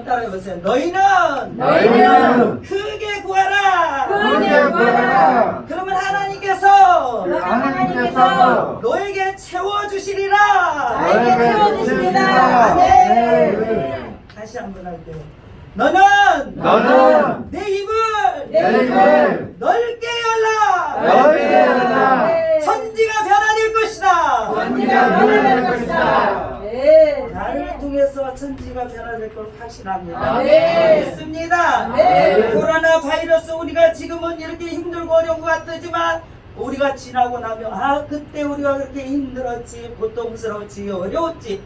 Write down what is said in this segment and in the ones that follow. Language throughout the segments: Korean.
한번 따라해보세요. 너희는 너희는 크게 구하라. 크게 구하라. 그러면 하나님께서 하나님께서 너에게 채워주시리라. 너에게 채워주시리라. 아멘. 다시 한번 할게요. 너는 너는 내 입을 내 입을 넓게 열라. 넓게 열라. 천지가 변화될 것이다. 천지가 변화될 것이다. 천지가 변화될 걸 확신합니다. 아멘. 믿습니다. 아멘. 코로나 바이러스 우리가 지금은 이렇게 힘들고 어려운 것 같지만 우리가 지나고 나면 아 그때 우리가 그렇게 힘들었지 고통스러웠지 어려웠지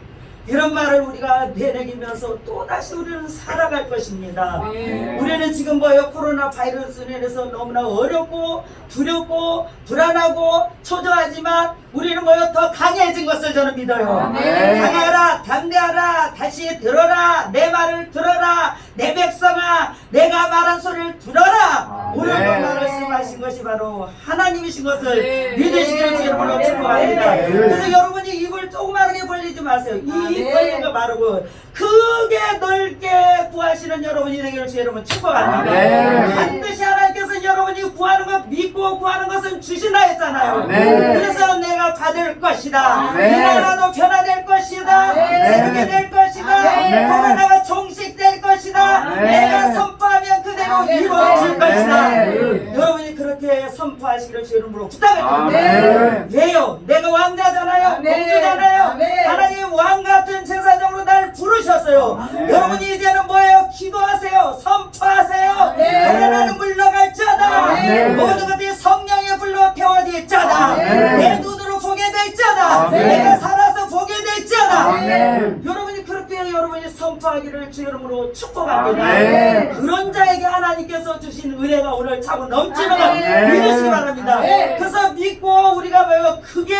이런 말을 우리가 되새기면서 또다시 우리는 살아갈 것입니다. 네. 우리는 지금 뭐요 코로나 바이러스로 인해서 너무나 어렵고 두렵고 불안하고 초조하지만 우리는 뭐요 더 강해진 것을 저는 믿어요. 아멘. 강하라 담대하라 다시 들어라 내 말을 들어라 내 백성아 내가 말한 소리를 들어라 아멘. 오늘도 말씀하신 것이 바로 하나님이신 것을 네. 믿으시기를 주님으로 네. 축복합니다. 네. 그래서 여러분이 입을 조그맣게 벌리지 마세요. 이입 네. 거 바르고 크게 넓게 구하시는 여러분이 되기를 주 여러분 축복합니다. 아멘. 반드시 하나님께서 여러분이 구하는 것 믿고 구하는 것은 주신다 했잖아요. 아멘. 그래서 내가 받을 것이다. 아멘. 이 나라도 변화될 것이다. 아멘. 새롭게 될 것이다. 아멘. 코로나가 종식될 것이다. 아멘. 내가 선포하면 그대로 아멘. 이루어질. 것이다. 아멘. 여러분이 그렇게 선포하시기를 주 이름으로 부탁드립니다. 아멘. 왜요? 내가 왕자잖아요. 아멘. 공주잖아요. 하나님 왕 같은 제사장으로 날 부르셨어요. 아멘. 여러분이 이제는 뭐예요? 기도하세요. 선포하세요. 아멘. 코로나는 물러갈 자다. 아멘. 모든 것들이 성령의 불로 태워질자다. 아멘. 내 눈으로 보게 될자다. 아멘. 내가 살아서 보게. 아멘. 여러분이 그렇게 여러분이 선포하기를 주 이름으로 축복합니다. 그런 자에게 하나님께서 주신 은혜가 오늘 차고 넘치는. 믿으시기 바랍니다. 그래서 믿고 우리가 뭐요 크게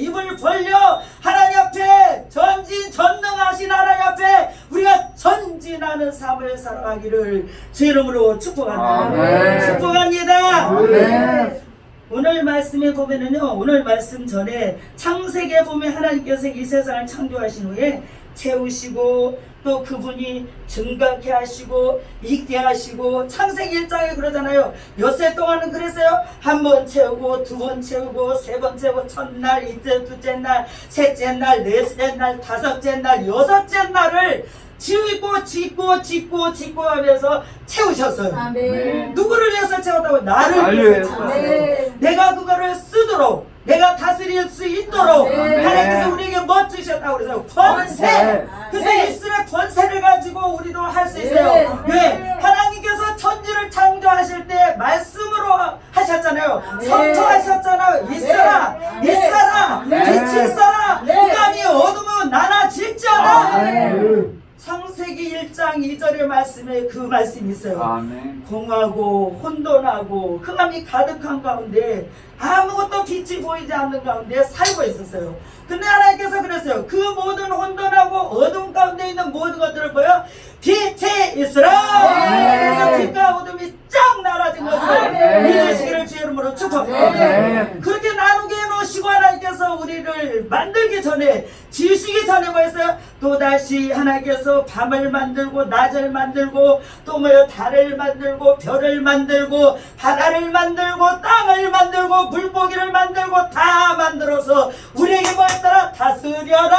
입을 벌려 하나님 앞에 전진 전능하신 하나님 앞에 우리가 전진하는 삶을 살아가기를 주 이름으로 축복합니다. 아멘. 축복합니다. 아멘. 오늘 말씀에 보면은요, 오늘 말씀 전에 창세기에 보면 하나님께서 이 세상을 창조하신 후에 채우시고 또 그분이 증가케 하시고 있게 하시고 창세기 1장에 그러잖아요. 엿새 동안은 그랬어요. 한 번 채우고 두 번 채우고 세 번 채우고 첫날, 이째, 둘째 날, 셋째 날, 넷째 날, 다섯째 날, 여섯째 날을 지고 짓고 짓고 짓고 하면서 채우셨어요. 아멘. 누구를 위해서 채웠다고? 나를 위해서 위해서. 채웠어요. 네. 내가 그거를 쓰도록 내가 다스릴 수 있도록 네. 하나님께서 우리에게 뭐 주셨다고 그래서 권세 권세. 그래서 네. 이스라엘 권세를 가지고 우리도 할 수 있어요 네. 왜? 하나님께서 천지를 창조하실 때 말씀으로 하셨잖아요 네. 선포하셨잖아요 있어라 네. 있어라 네. 빛이 있어라 네. 흑암이 어둠은 나눠질지어다 아멘. 창세기 1장 2절의 말씀에 그 말씀이 있어요 아멘. 공하고 혼돈하고 흑암이 가득한 가운데 아무것도 빛이 보이지 않는 가운데 살고 있었어요. 근데 하나님께서 그랬어요. 그 모든 혼돈하고 어둠 가운데 있는 모든 것들을 보여 빛이 있으라. 네. 그래서 빛과 어둠이 쫙 나눠진 것을 네. 믿으시기를 주 이름으로 축복합니다. 네. 그렇게 나누게 해놓으시고 하나님께서 우리를 만들기 전에 지으시기 전에 뭐였어요? 또다시 하나님께서 밤을 만들고 낮을 만들고 또 뭐요 달을 만들고 별을 만들고 바다를 만들고 땅을 만들고 물고기를 만들고 다 만들어서 우리에게 뭐였더라? 다스려라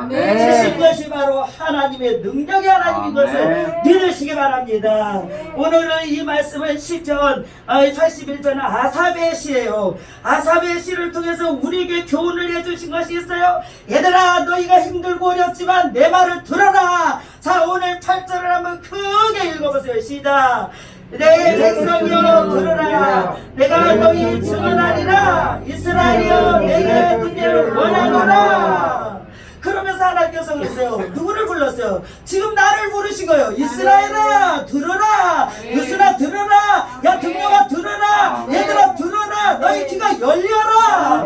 아멘. 주신 것이 바로 하나님의 능력의 하나님인 아멘. 것을 믿으시기 바랍니다. 오늘은 이 말씀은 시편 81편 아사베 시예요. 아사베 시를 통해서 우리에게 교훈을 해주신 것이 있어요. 얘들아 너희가 힘들고 어렵지만 내 말을 들어라. 자 오늘 8절을 한번 크게 읽어보세요. 시작. 내 백성이여 들으라. 내가 너희 증언하리라. 이스라엘이여 내게 듣기를 원하노라. 그러면서 하나님께서 그랬어요. 누구를 불렀어요? 지금 나를 부르신 거예요. 이스라엘아 들어라. 유스나 들어라. 야 등려가 들어라. 얘들아 들어라. 너희 귀가 열려라.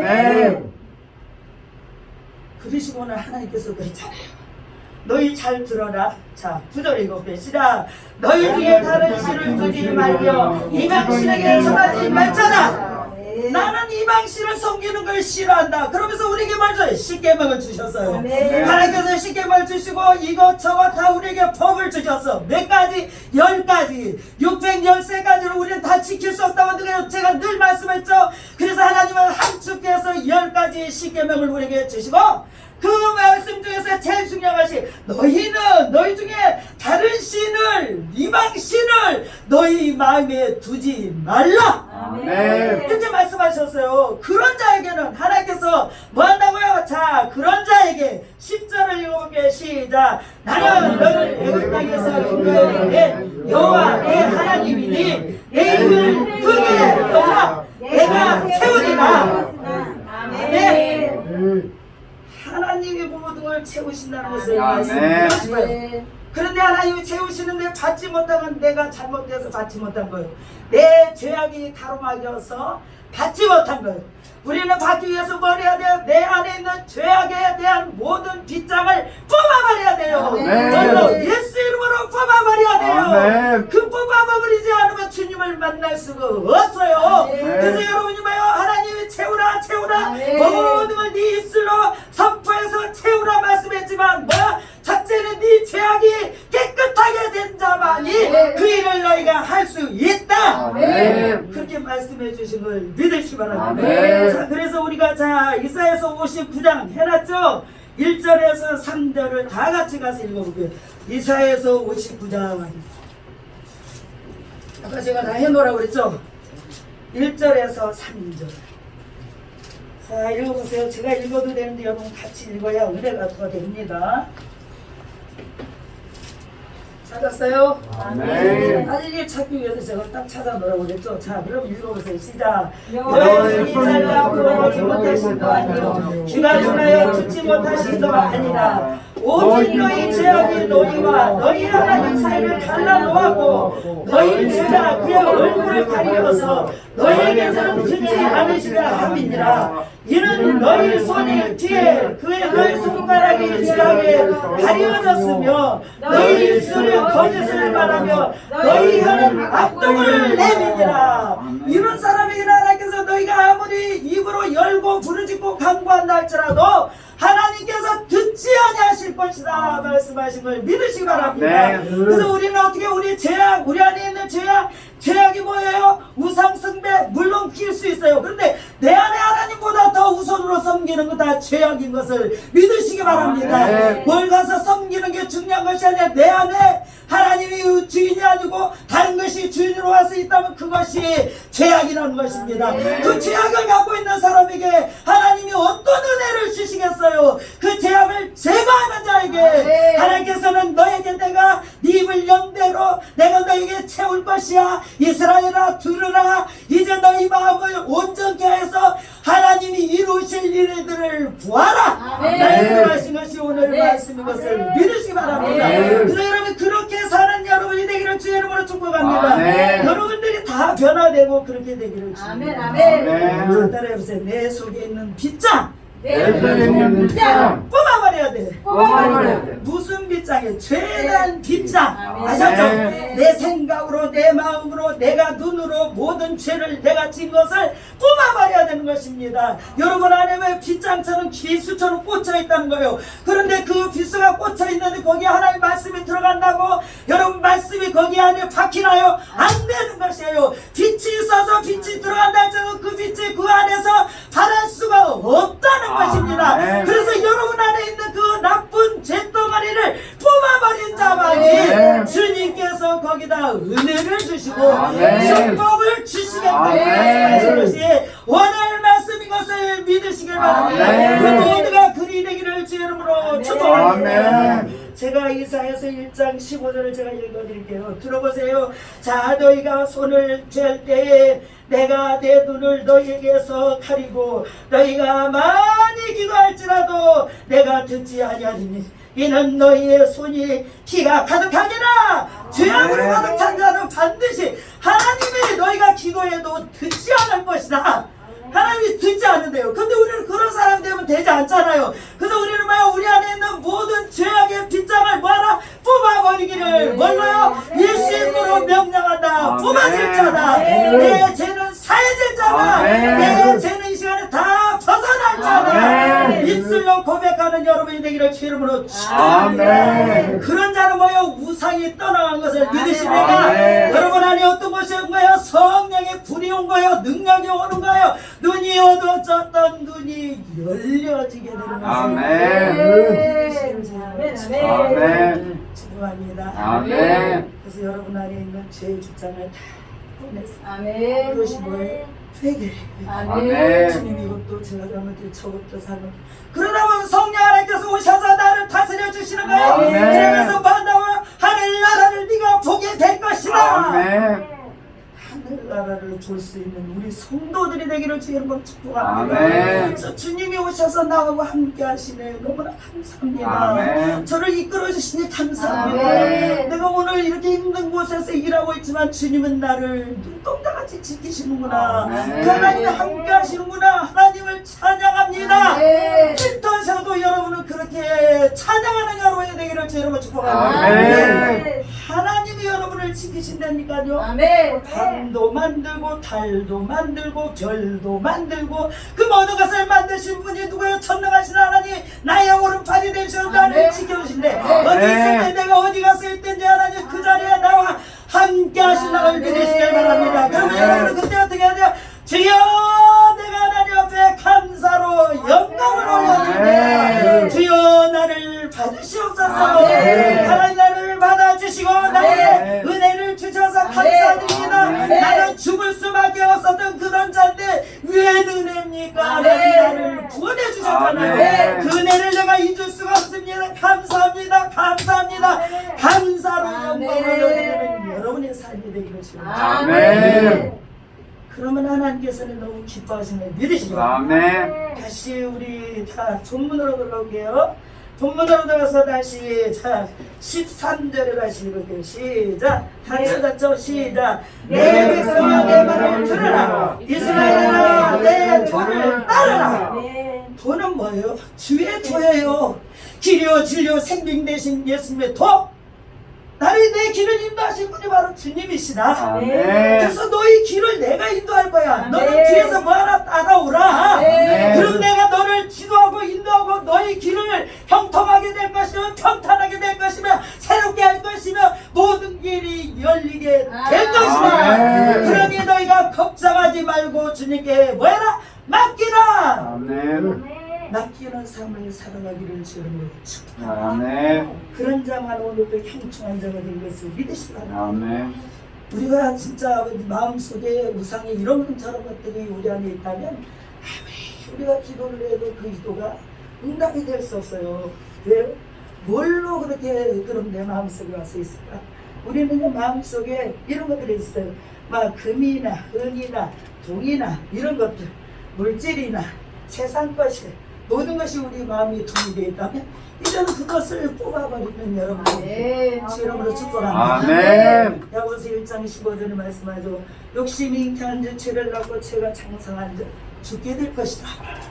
그러시고 오늘 하나님께서 그랬잖아요 너희 잘 들어라. 자, 구절 읽어볼게요. 시작. 너희 중에 다른 신을 두지 말며 이방신에게 전하지 말자라. 나는 이방신을 섬기는 걸 싫어한다. 그러면서 우리에게 먼저 십계명을 주셨어요. 하나님께서 십계명을 주시고 이것저것 다 우리에게 법을 주셨어. 몇 가지? 열 가지. 613가지를 우리는 다 지킬 수 없다고 그래서 제가 늘 말씀했죠. 그래서 하나님은 한 주께서 열 가지 십계명을 우리에게 주시고 그 말씀 중에서 제일 중요한 것이 너희는 너희 중에 다른 신을 이방 신을 너희 마음에 두지 말라. 아멘. 이렇게 말씀하셨어요. 그런 자에게는 하나님께서 뭐 한다고요? 자, 그런 자에게 10절을 읽어볼게요. 시작. 나는 너를 애굽 땅에서 인도해 여호와 내 하나님이니 내 입을 크게 열라 내가 채우리라. 네. 음. 하나님이 모든 걸 채우신다는 것을 아멘. 말씀드리고 싶어요. 그런데 하나님이 채우시는데 받지 못한 건 내가 잘못돼서 받지 못한 거예요. 내 죄악이 가로막여서 받지 못한 거예요. 우리는 받기 위해서 뭘 해야 돼요? 내 안에 있는 죄악에 대한 모든 빗장을 뽑아버려야 돼요. 아멘. 그 아멘. 그 뽑아버리지 않으면 주님을 만날 수가 없어요. 아멘. 그래서 여러분이 봐요. 하나님이 채우라 채우라 아멘. 모든 걸 네 입술로 선포해서 채우라 말씀했지만 뭐야? 첫째는 네 죄악이 깨끗하게 된 자만이 아멘. 그 일을 너희가 할 수 있다. 아멘. 그렇게 말씀해 주신 걸 믿으시 바랍니다. 아멘. 자, 그래서 우리가 자 이사에서 59장 해놨죠? 1절에서 3절을 다 같이 가서 읽어볼게요. 이사에서 59장 아까 제가 다 해놓으라고 그랬죠? 1절에서 3절 자 읽어보세요. 제가 읽어도 되는데 여러분 같이 읽어야 은혜가 더 됩니다. 찾았어요? 아멘. 사진을 찾기 위해서 제가 딱 찾아놓으라고 그랬죠. 자, 그럼 읽어보세요. 시작. 여호와의 손이 잘나고 오지 못하신 거 아니요. 귀가 눈하여 듣지 못하신 거 아니라 오직 너희 죄악이 너희와 너희 하나님 사이를 갈라놓았고 너희 죄가 그의 얼굴을 가리어서 너희에게서는 듣지 않으시려 함이니라. 이는 너희 손이 뒤에 그의 너희 손가락이 죄악에 가리어졌으며 너희 입술은 거짓을 말하며 너희 혀는 악동을 내미니라 이런 사람에게는 하나님께서 너희가 아무리 입으로 열고 부르짖고 간구한다 할지라도 하나님께서 듣지 아니하실 것이다 말씀하신 걸 믿으시기 바랍니다 네. 그래서 우리는 어떻게 우리 죄악 우리 안에 있는 죄악 죄악이 뭐예요? 우상 숭배 물론 피울 수 있어요 그런데 섬기는 거 다 죄악인 것을 믿으시기 바랍니다 네. 뭘 가서 섬기는 게 중요한 것이 아니라 내 안에 하나님이 주인이 아니고 다른 것이 주인으로 할수 있다면 그것이 죄악이라는 것입니다. 그 죄악을 갖고 있는 사람에게 하나님이 어떤 은혜를 주시겠어요? 그 죄악을 제거하는 자에게 네. 하나님께서는 너에게 내가 네 입을 연대로 내가 너에게 채울 것이야. 이스라엘아 들으라. 이제 너희 마음을 온전케 해서 하나님이 이루실 일 들을 보아라. 아멘. 말씀하신 것이 오늘 네. 말씀인 것을 믿으시기 바랍니다. 아멘. 그래서 여러분 그렇게 사는 여러분이 되기를 주의 이름으로 축복합니다. 아멘. 여러분들이 다 변화되고 그렇게 되기를 아멘, 주입니다. 아멘. 아멘. 자, 따라해보세요. 내 속에 있는 빗장 네. 내 속에 있는 빗장 뽑아버려야 돼. 뽑아버려야 돼. 무슨 빗장이에요? 죄난 빗장. 아멘. 아셨죠? 아멘. 내 생각으로, 내 마음으로, 내가 눈으로 모든 죄를 내가 진 것을 뽑아버려야 되는 것입니다. 여러분 안에 왜 빗장처럼 비수처럼 꽂혀 있다는 거예요. 그런데 그 비수가 꽂혀 있는데 거기에 하나님 말씀이 들어간다고 여러분 말씀이 거기 안에 박히나요? 안 되는 것이에요. 빛이 있어서 빛이 들어간다 할지라도 그 빛이 그 안에서 바랄 수가 없다는 것입니다. 아멘. 그래서 여러분 안에 있는 그 나쁜 죄덩어리를 뽑아버린 자만이 아멘. 주님께서 거기다 은혜를 주시고 아멘. 축복을 주시겠다고 아멘. 말씀하신 것이 오늘 말씀인 것을 믿으시길 바랍니다. 아멘. 그 모두가 그리 되기를 주 이름으로 아멘. 축복합니다. 아멘. 제가 이사에서 1장 15절을 제가 읽어드릴게요. 들어보세요. 자, 너희가 손을 잴 때에 내가 내 눈을 너희에게서 가리고 너희가 많이 기도할지라도 내가 듣지 아니하리니 이는 너희의 손이 피가 가득하니라 죄악으로 아멘. 가득 찬 자는 반드시 하나님이 너희가 기도해도 듣지 않을 것이다. 하나님이 듣지 않는데요. 근데 우리는 그런 사람 되면 되지 않잖아요. 그래서 우리는 뭐야? 우리 안에 있는 모든 죄악의 빗장을 뭐하라? 뽑아버리기를 뭘로요? 예수 이름으로 명령한다. 뽑아질 자다. 아멘. 내 죄는 사해졌잖아 아멘. 내 죄는 이 시간에 다 벗어났잖아 되기를 주 이름으로 아멘. 그런 자는 뭐요 우상이 떠나간 것을 믿으시니까 아멘. 여러분 안에 어떤 것이 온 거예요 성령의 불이 온 거예요 능력이 오는 거예요 눈이 어두워졌던 눈이 열려지게 되는 것을 아멘. 아멘. 축복합니다 아멘. 그래서 여러분 안에 있는 죄의 주장을 다 아멘. 그것이 뭐예요? 회개 아멘. 주님 이것도 제가 잘못했 저것도 잘못 그러다 보면 성령 하나님께서 오셔서 나를 다스려 주시는 거예요 아멘. 그러면서 만나면 하늘 나라를 네가 보게 될 것이다 아멘. 하늘 나라를 볼수 있는 우리 성도들이 되기를 주의 이름으로 축복합니다 아멘. 그래서 주님이 오셔서 나하고 함께 하시네 너무나 감사합니다 아멘. 저를 이끌어 주시니 감사합니다 아멘. 내가 오늘 이렇게 힘든 곳에서 일하고 있지만 주님은 나를 눈동자 같이 지키시는구나 아멘. 그 하나님이 함께 하시는구나 하나님을 찬양합니다 아멘. 일터에서도 여러분은 그렇게 찬양하는 여러분이 되기를 주 여러분 축복합니다 아멘. 하나님이 여러분을 지키신다니까요 아멘. 밤도 만들고 달도 만들고 별도 만들고 그 모든 것을 만드신 분이 누구예요? 천능하신 하나님 나의 오른팔이 되셔서 나를. 지켜주신대. 어디 있을 때 내가 어디 가서 있든지 하나님 그 자리에 나와 함께 하신 나를 아멘. 믿으시길 바랍니다 그러면. 여러분은 그때 어떻게 해야 돼요? 주여 내가 하나님 앞에 감사로 영광을 올려드립니다. 주여 나를 받으시옵소서. 하나님 나를 받아주시고 나에게. 은혜를 주셔서. 감사드립니다. 나는 죽을 수밖에 없었던 그런 자인데 왜 은혜입니까 하나님 아멘. 나를 구원해 주셨잖아요 아멘. 그 은혜를 내가 잊을 수가 없습니다 감사합니다 감사합니다 감사로 아멘. 영광을 올려드리는 여러분의 삶이 되기를 주옵소서 아멘. 그러면 하나님께서는 너무 기뻐하시는 믿으시기 바랍니다 아멘. 다시 우리 자 본문으로 들어올게요. 본문으로 들어가서 다시 자 13절을 다시 읽을게요. 시작. 같이 같죠. 시작. 내 백성아 내 말을 들으라. 이스라엘아 내 도를 따르라. 도는 뭐예요? 주의 도예요. 길이요 진리요 생명 대신 예수님의 도. 나를 내 길을 인도하신 분이 바로 주님이시다. 아멘. 그래서 너희 길을 내가 인도할 거야. 너는. 뒤에서 뭐 하나 따라오라. 아멘. 그럼 내가 지도하고 인도하고 너희 길을 형통하게 될 것이며 평탄하게 될 것이며 새롭게 할 것이며 모든 길이 열리게 될 아멘. 것이다. 아멘. 그러니 너희가 걱정하지 말고 주님께 뭐해라? 맡기라. 아멘. 맡기는 삶을 살아가기를 주님으로 축복합니다. 아멘. 그런 자만 오늘도 형통한 자가 된 것을 바랍니다. 아멘. 우리가 진짜 마음속에 우상의 이런 저런 것들이 우리 안에 있다면 아무리 우리가 기도를 해도 그 기도가 응답이 될 수 없어요. 왜요? 뭘로 그렇게 그럼 내 마음속에 와서 있을까? 우리는 마음속에 이런 것들이 있어요. 막 금이나 은이나 동이나 이런 것들, 물질이나 세상 것이 모든 것이 우리 마음에 돈이 되어 있다면 이제는 그것을 뽑아버리는 여러분들 아멘. 주름으로 축복합니다. 아멘. 야고보서 1장 15절에 말씀하죠. 욕심이 잉태한 자 죄를 낳고 죄가 장성한 자 죽게 될 것이다.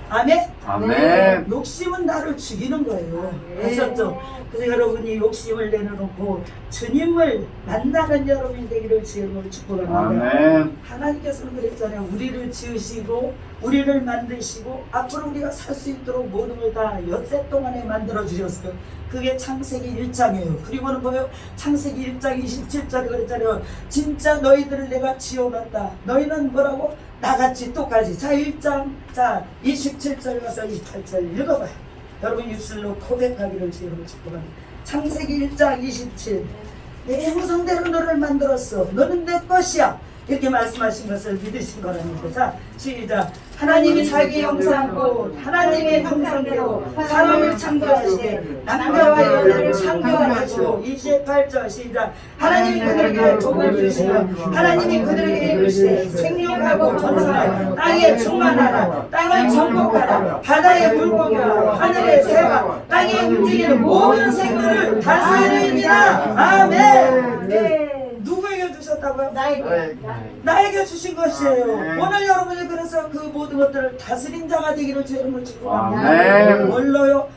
아멘. 아멘. 욕심은 나를 죽이는 거예요. 아멘. 아셨죠? 그래서 여러분이 욕심을 내려놓고 주님을 만나는 여러분이 되기를 주님을 축복합니다. 아멘. 하나님께서는 그랬잖아요. 우리를 지으시고 우리를 만드시고 앞으로 우리가 살 수 있도록 모든 걸 다 엿새 동안에 만들어 주셨어요. 그게 창세기 1장이에요. 그리고는 뭐예요? 창세기 1장 27절에 그랬잖아요. 진짜 너희들을 내가 지어놨다. 너희는 뭐라고? 나같이 똑같이. 자 1장 자 27절 가서 28절 읽어봐요. 여러분 입술로 고백하기를 주님으로 축복합니다. 창세기 1장 27. 내 형상대로 너를 만들었어. 너는 내 것이야. 이렇게 말씀하신 것을 믿으신 거라는 자, 시작. 하나님이 자기 형상고 하나님의 형상대로 사람을 창조하시되 남자와 여자를 창조하시고 28절 시작. 하나님이 그들에게 복을 주시며 하나님이 그들에게 이르시되 생육하고 번성하여 땅에 충만하라 땅을 정복하라 바다의 물고기와 하늘의 새와 땅에 움직이는 모든 생물을 다스리니라 아멘. 누구에게 주셨다 주셨다고요? 나에게 나에게 주신 것이에요. 아멘. 오늘 여러분이 그래서 그 모든 것들을 다스린 자가 되기를 주님을 축복합니다. 아멘. 뭘로요?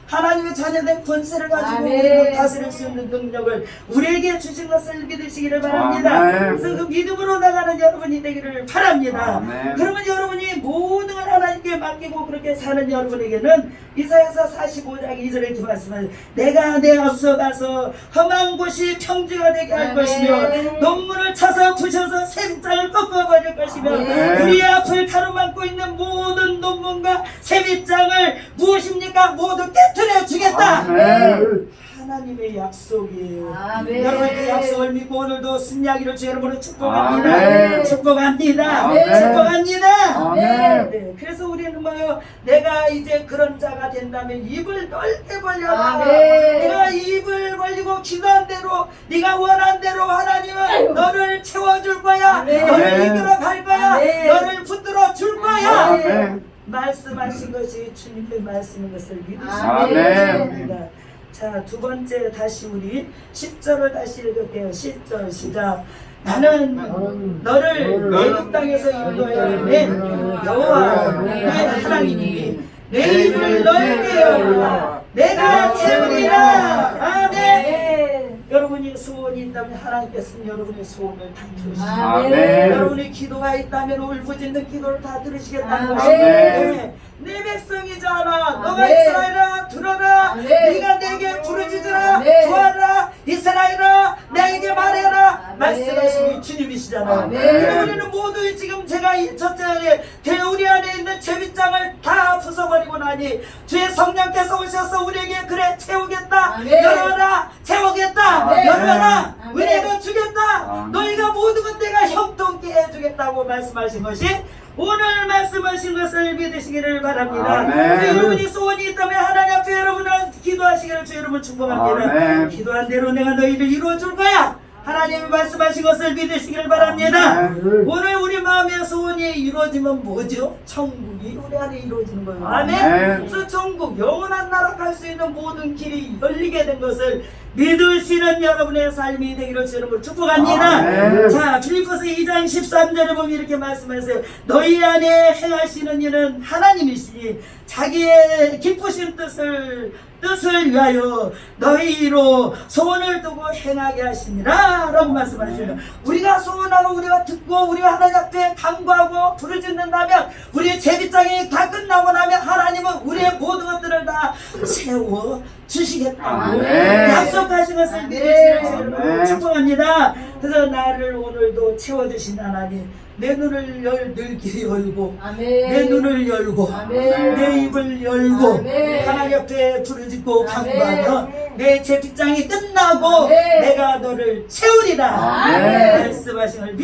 자녀된 권세를 가지고. 우리를 다스릴 수 있는 능력을 우리에게 주신 것을 믿으시기를 바랍니다. 아멘. 그래서 그 믿음으로 나가는 여러분이 되기를 바랍니다. 아멘. 그러면 여러분이 모든 걸 하나님께 맡기고 그렇게 사는 여러분에게는 이사야서 45장 2절에 이렇게 말씀하세요. 내가 내 앞서 가서 험한 곳이 평지가 되게 할 아멘. 것이며 논문을 차서 부셔서 샘장을 꺾어버릴 것이며 아멘. 우리 앞을 가로막고 있는 모든 논문과 샘장을 무엇입니까? 모두 깨뜨려 주 겠다. 아멘. 하나님의 약속이에요. 아멘. 여러분 그 약속을 믿고 오늘도 승리하기를 주 여러분을 축복합니다. 아멘. 축복합니다. 아멘. 축복합니다. 아멘. 네, 그래서 우리는 뭐요? 내가 이제 그런 자가 된다면 입을 넓게 벌려라. 아멘. 네가 입을 벌리고 기도한 대로 네가 원한 대로 하나님은 너를 채워줄 거야. 아멘. 너를 이끌어 갈 거야. 아멘. 너를 붙들어 줄 거야. 아멘. 말씀하신 것이 주님의 말씀인 것을 믿으시기 아멘. 바랍니다. 자, 두 번째 다시 우리 10절을 다시 읽을게요. 10절 시작. 나는 너를 내국 땅에서 인도해 낸 여호와 내 하나님이 내 입을 넓게 열라 내가 채우리라 아멘. 여러분이 소원이 있다면 하나님께서는 여러분의 소원을 다 들으시죠 아멘. 여러분의 기도가 있다면 울부짖는 기도를 다 들으시겠다는 아멘. 것입니다. 네. 내 백성이잖아. 너가. 이스라엘아 들어라. 네가 내게 부르짖으라. 구하라. 이스라엘아 내게 말해라. 말씀하시는 주님이시잖아요. 그럼 우리는 모두 지금 제가 이 첫째 대우리 안에 있는 제빗장을 다 부숴버리고 나니 주의 성령께서 오셔서 우리에게 그래 채우겠다. 열어라. 채우겠다. 열어라. 은혜가 주겠다. 아멘. 너희가 모든 것 내가 형통케 해주겠다고 말씀하신 것이 오늘 말씀하신 것을 믿으시기를 바랍니다. 그 여러분이 소원이 있다면 하나님 앞에 여러분은 기도하시기를 주 여러분 축복합니다. 기도한 대로 내가 너희를 이루어 줄 거야. 하나님이 말씀하신 것을 믿으시기를 바랍니다. 아멘. 오늘 우리 마음의 소원이 이루어지면 뭐죠? 천국이 우리 안에 이루어지는 거예요. 아멘. 아멘. 그래서 천국 영원한 나라 갈 수 있는 모든 길이 열리게 된 것을 믿으시는 여러분의 삶이 되기를 주 여러분 축복합니다. 아멘. 자, 빌립보서 2장 13절에 보면 이렇게 말씀하세요. 너희 안에 행하시는 일은 하나님이시니 자기의 기쁘신 뜻을 뜻을 위하여 너희로 소원을 두고 행하게 하시니라 라고 말씀하시죠. 우리가 소원하고 우리가 듣고 우리가 하나님 앞에 간구하고 부르짖는다면 우리의 제비장이 다 끝나고 나면 하나님은 우리의 모든 것들을 다 채워 주시겠다고 아멘. 약속하신 것을. 믿으시는 여러분 아멘. 축복합니다. 그래서 나를 오늘도 채워주신 하나님 내 눈을 열, 늘게 열고 아멘. 내 눈을 열고 아멘. 내 입을 열고 아멘. 하나님 옆에 부르짖고. 간구하며 내 제빗장이 끝나고 아멘. 내가 너를 채우리라 아멘. 말씀하신 걸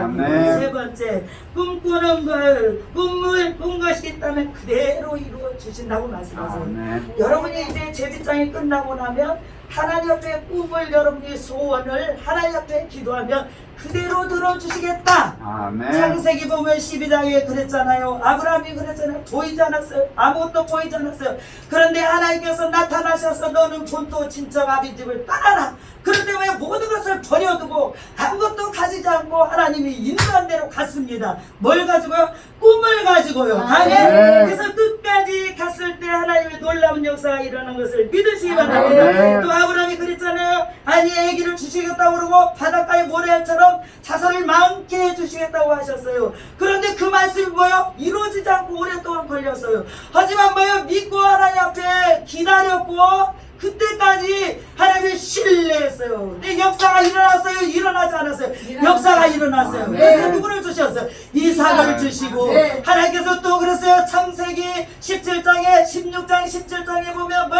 아멘. 세 번째 꿈꾸는 걸 꿈을 꾼 것이 있다면 그대로 이루어 주신다고 말씀하세요 아멘. 여러분이 이제 제비장이 끝나고 나면 하나님 앞에 꿈을 여러분이 소원을 하나님 앞에 기도하면 그대로 들어주시겠다 아멘. 창세기 보면 12장에 그랬잖아요. 아브라함이 그랬잖아요. 보이지 않았어요. 아무것도 보이지 않았어요. 그런데 하나님께서 나타나셔서 너는 본토 친척 아비 집을 떠나라. 그런데 왜 모든 것을 버려두고 아무것도 가지지 않고 하나님이 인도한 대로 갔습니다. 뭘 가지고요? 꿈을 가지고요. 아멘. 아멘. 그래서 끝까지 갔을 때 하나님의 놀라운 역사가 일어난 것을 믿으시기 바랍니다. 아멘. 또 아브라함이 그랬잖아요. 아니 아기를 주시겠다고 그러고 바닷가의 모래알처럼 자손을 많게 해주시겠다고 하셨어요. 그런데 그 말씀이 뭐요? 이루어지지 않고 오랫동안 걸렸어요. 하지만 뭐요? 믿고 하나님 앞에 기다렸고 그때까지 하나님을 신뢰했어요. 근데 역사가 일어났어요? 일어나지 않았어요? 역사가 일어났어요. 아멘. 그래서 누구를 주셨어요? 네. 주시고 네. 하나님께서 또 그랬어요. 창세기 17장에 16장 17장에 보면 뭐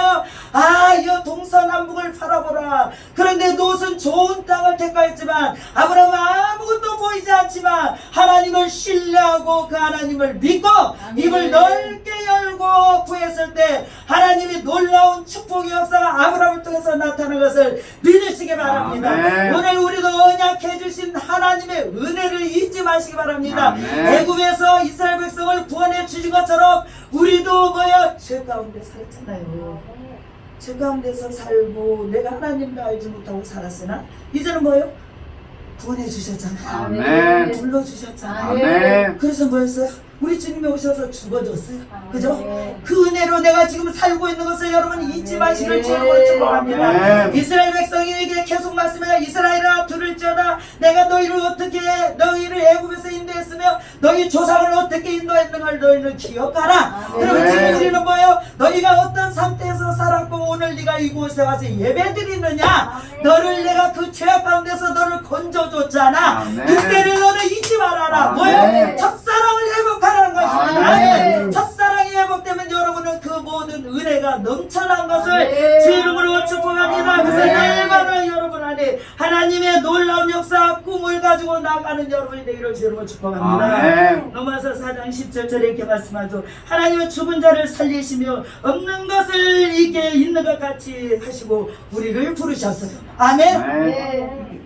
아, 이 동서남북을 팔아보라. 그런데 롯은 좋은 땅을 택하였지만 아브라함은 아무것도 보이지 않지만 하나님을 신뢰하고 그 하나님을 믿고 아멘. 입을 넓게 열고 구했을 때 하나님이 놀라운 축복의 역사가 아브라함을 통해서 나타난 것을 믿으시기 바랍니다. 아멘. 오늘 우리도 언약해 주신 하나님의 은혜를 잊지 마시기 바랍니다. 아멘. 애굽에서 이스라엘 백성을 구원해 주신 것처럼 우리도 뭐야 죄 가운데 살았잖아요. 죄 가운데서 살고 내가 하나님도 알지 못하고 살았으나 이제는 뭐요? 구원해 주셨잖아요. 아멘. 불러 주셨잖아요. 아멘. 그래서 뭐였어요? 우리 주님이 오셔서 죽어줬어요. 그죠? 아멘. 그 은혜로 내가 지금 살고 있는 것을 여러분 잊지 마시를 주님으로 축복합니다. 아멘. 이스라엘 백성에게 계속 말씀해요. 이스라엘아 들을지어다 내가 너희를 어떻게 너희를 애굽에서 인도했으며 너희 조상을 어떻게 인도했는가를 너희는 기억하라. 아멘. 그러면 지금 우리는 뭐예요? 너희가 어떤 상태에서 살았고 오늘 네가 이곳에 와서 예배드리느냐? 아멘. 너를 내가 그 죄악 가운데서 너를 건져줬잖아. 그때를 너는 잊지 말아라. 뭐예요? 첫사랑을 회복 하라는 것입니다. 아멘. 첫사랑이 회복되면 여러분은 그 모든 은혜가 넘쳐난 것을 아멘. 주 이름으로 축복합니다. 그래서 아멘. 날마다 여러분 안에 하나님의 놀라운 역사 꿈을 가지고 나가는 여러분이 되기를 주 이름으로 축복합니다. 아멘. 로마서 4장 10절 절에 이렇게 말씀하죠. 하나님은 죽은 자를 살리시며 없는 것을 있게 있는 것 같이 하시고 우리를 부르셨어요. 아멘. 아멘.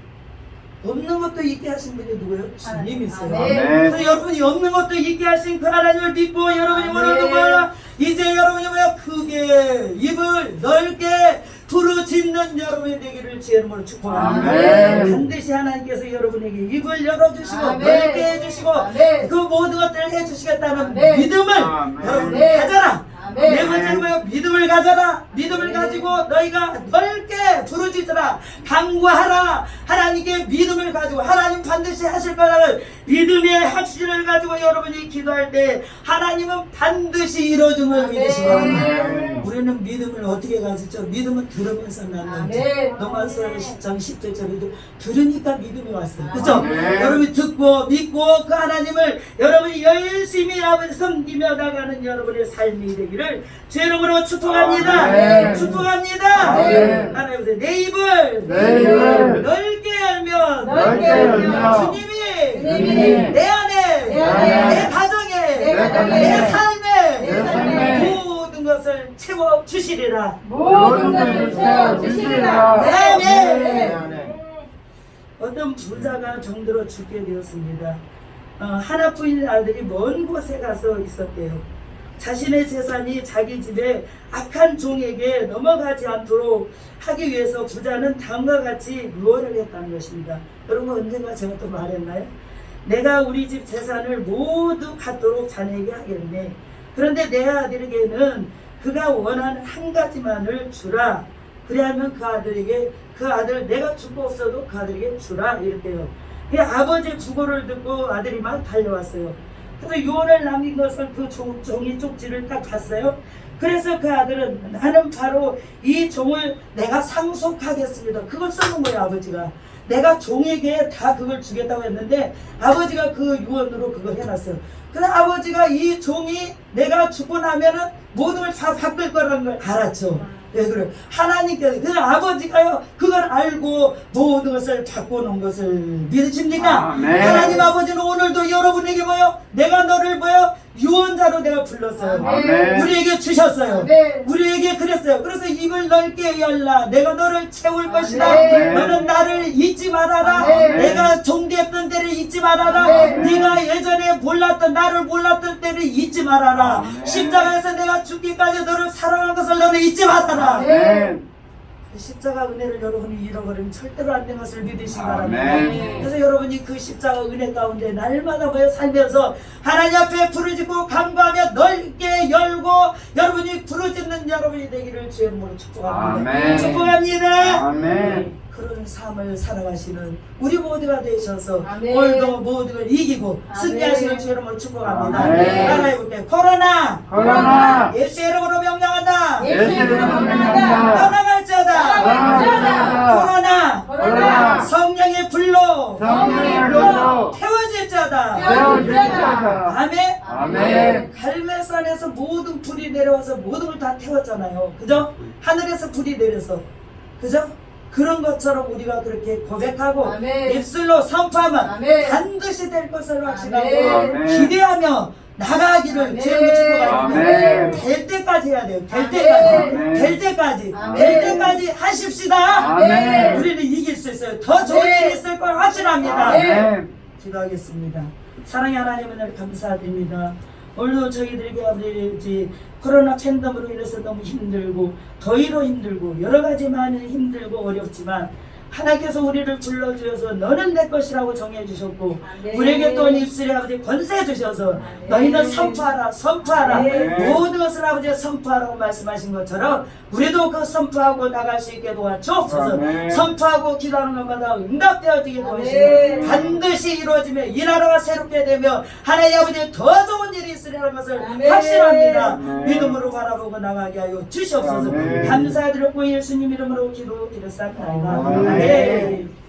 없는 것도 있게 하신 분이 누구예요? 주님이세요. 아멘. 그래서 여러분이 없는 것도 있게 하신 그 하나님을 믿고 여러분이 아멘. 원하는 거야. 이제 여러분이 뭐야 크게 입을 넓게 부르짖는 여러분이 되기를 주 이름으로 축복합니다. 아멘. 반드시 하나님께서 여러분에게 입을 열어주시고 아멘. 넓게 해주시고 아멘. 그 모든 것들을 해주시겠다는 아멘. 믿음을 아멘. 여러분 아멘. 가져라. 아멘. 네 번째는 뭐예요? 믿음을 가져라. 믿음을 아멘. 가지고 너희가 넓게 부르짖으라. 강구하라. 하나님께 믿음을 가지고 하나님 반드시 하실 거라는 믿음의 확신을 가지고 여러분이 기도할 때 하나님은 반드시 아멘. 믿으시기 바랍니다. 우리는 믿음을 어떻게 가지죠? 믿음은 들으면서. 아멘. 로마서 10장 10절에도 들으니까 믿음이 왔어요. 그죠? 아멘. 여러분이 듣고 믿고 그 하나님을 여러분이 열심히 아버지 섬기며 나가는 여러분의 삶이 되기를 주 이름으로 축복합니다. 아멘. 축복합니다. 아멘. 하나님 보세요. 내 입을 내 입을 넓게 열면 넓게 열면 주님이 주님이 내 안에 내 안에 내 가정에 내 가정에 내 삶에 내 삶에 모든 것을 채워 주시리라. 모든 것을 채워 주시리라. 아멘. 어떤 부자가 정들어 죽게 되었습니다. 어, 하나 뿐인 아들이 먼 곳에 가서 있었대요. 자신의 재산이 자기 집에 악한 종에게 넘어가지 않도록 하기 위해서 부자는 다음과 같이 유언을 했다는 것입니다. 여러분 언젠가 제가 또 말했나요? 내가 우리 집 재산을 모두 갖도록 자네에게 하겠네. 그런데 내 아들에게는 그가 원하는 한 가지만을 주라. 그리하면 그 아들에게 그 아들 내가 죽고 없어도 그 아들에게 주라 이랬대요. 그 아버지의 주고를 듣고 아들이 막 달려왔어요. 그래서 유언을 남긴 것을 그 종, 종이 쪽지를 딱 봤어요. 그래서 그 아들은 나는 바로 이 종을 내가 상속하겠습니다. 그걸 써놓은 거예요 아버지가. 내가 종에게 다 그걸 주겠다고 했는데 아버지가 그 유언으로 그걸 해놨어요. 그래서 아버지가 이 종이 내가 죽고 나면은 모든 걸 다 바꿀 거라는 걸 알았죠. 예, 그래. 하나님께서, 그 아버지가요, 그걸 알고 모든 것을 바꿔놓은 것을 믿으십니까? 아멘. 하나님 아버지는 오늘도 여러분에게 뭐요? 내가 너를 뭐요? 유언자로 내가 불렀어요. 아멘. 우리에게 주셨어요. 아멘. 우리에게 그랬어요. 그래서 입을 넓게 열라. 내가 너를 채울 아멘. 것이다. 아멘. 너는 나를 잊지 말아라. 아멘. 내가 종대했던 때를 잊지 말아라. 아멘. 네가 예전에 몰랐던 나를 몰랐던 때를 잊지 말아라. 아멘. 십자가에서 내가 죽기까지 너를 사랑한 것을 너는 잊지 말아라. 아멘. 십자가 은혜를 여러분이 잃어버리면 절대로 안 된 것을 믿으시기. 바랍니다. 그래서 여러분이 그 십자가 은혜 가운데 날마다 모여 살면서 하나님 앞에 부르짖고 간구하며 넓게 열고 여러분이 부르짖는 여러분이 되기를 주의 이름으로 축복합니다. 아멘. 축복합니다. 아멘. 그런 삶을 살아가시는 우리 모두가 되셔서 아멘. 오늘도 모든 걸 이기고 아멘. 승리하시는 주의 이름으로 축복합니다. 아멘. 따라해 볼게요. 코로나 코로나 예수 이름으로 명령한다. 예수 이름으로 명령한다. 떠나갈 코로나 코로나 성령의 불로 태워질지어다. 태워질지어다. 아멘. 아멘. 갈매산에서 모든 불이 내려와서 모든 걸 다 태웠잖아요. 그죠? 하늘에서 불이 내려서. 그죠? 그런 것처럼 우리가 그렇게 고백하고 아멘. 입술로 선포하면 아멘. 반드시 될 것을 확신하고 아멘. 기대하며 나가기를 아멘. 주님을 축복합니다. 아멘. 될 때까지 해야 돼요. 될 아멘. 때까지. 아멘. 될 때까지. 아멘. 될 때까지 하십시다. 아멘. 우리는 이길 수 있어요. 더 좋은 아멘. 일이 있을 걸 확신합니다. 아멘. 기도하겠습니다. 사랑의 하나님 은혜를 감사드립니다. 오늘도 저희들에게 아버지 코로나 팬덤으로 인해서 너무 힘들고 더위로 힘들고 여러 가지 많은 힘들고 어렵지만 하나님께서 우리를 불러주셔서 너는 내 것이라고 정해주셨고 아멘. 우리에게 또 입술에 아버지 권세 주셔서 너희는 선포하라 선포하라 아멘. 모든 것을 아버지가 선포하라고 말씀하신 것처럼 우리도 그 선포하고 나갈 수 있게 도와주옵소서 아멘. 선포하고 기도하는 것마다 응답되어지게 아멘. 도와주시고 반드시 이루어지며 이 나라가 새롭게 되며 하나님 아버지 더 좋은 일이 있으리라는 것을 아멘. 확신합니다 아멘. 믿음으로 바라보고 나가게 하여 주시옵소서 아멘. 감사드렸고 예수님 이름으로 기도 드렸사옵나이다 아멘. 아멘.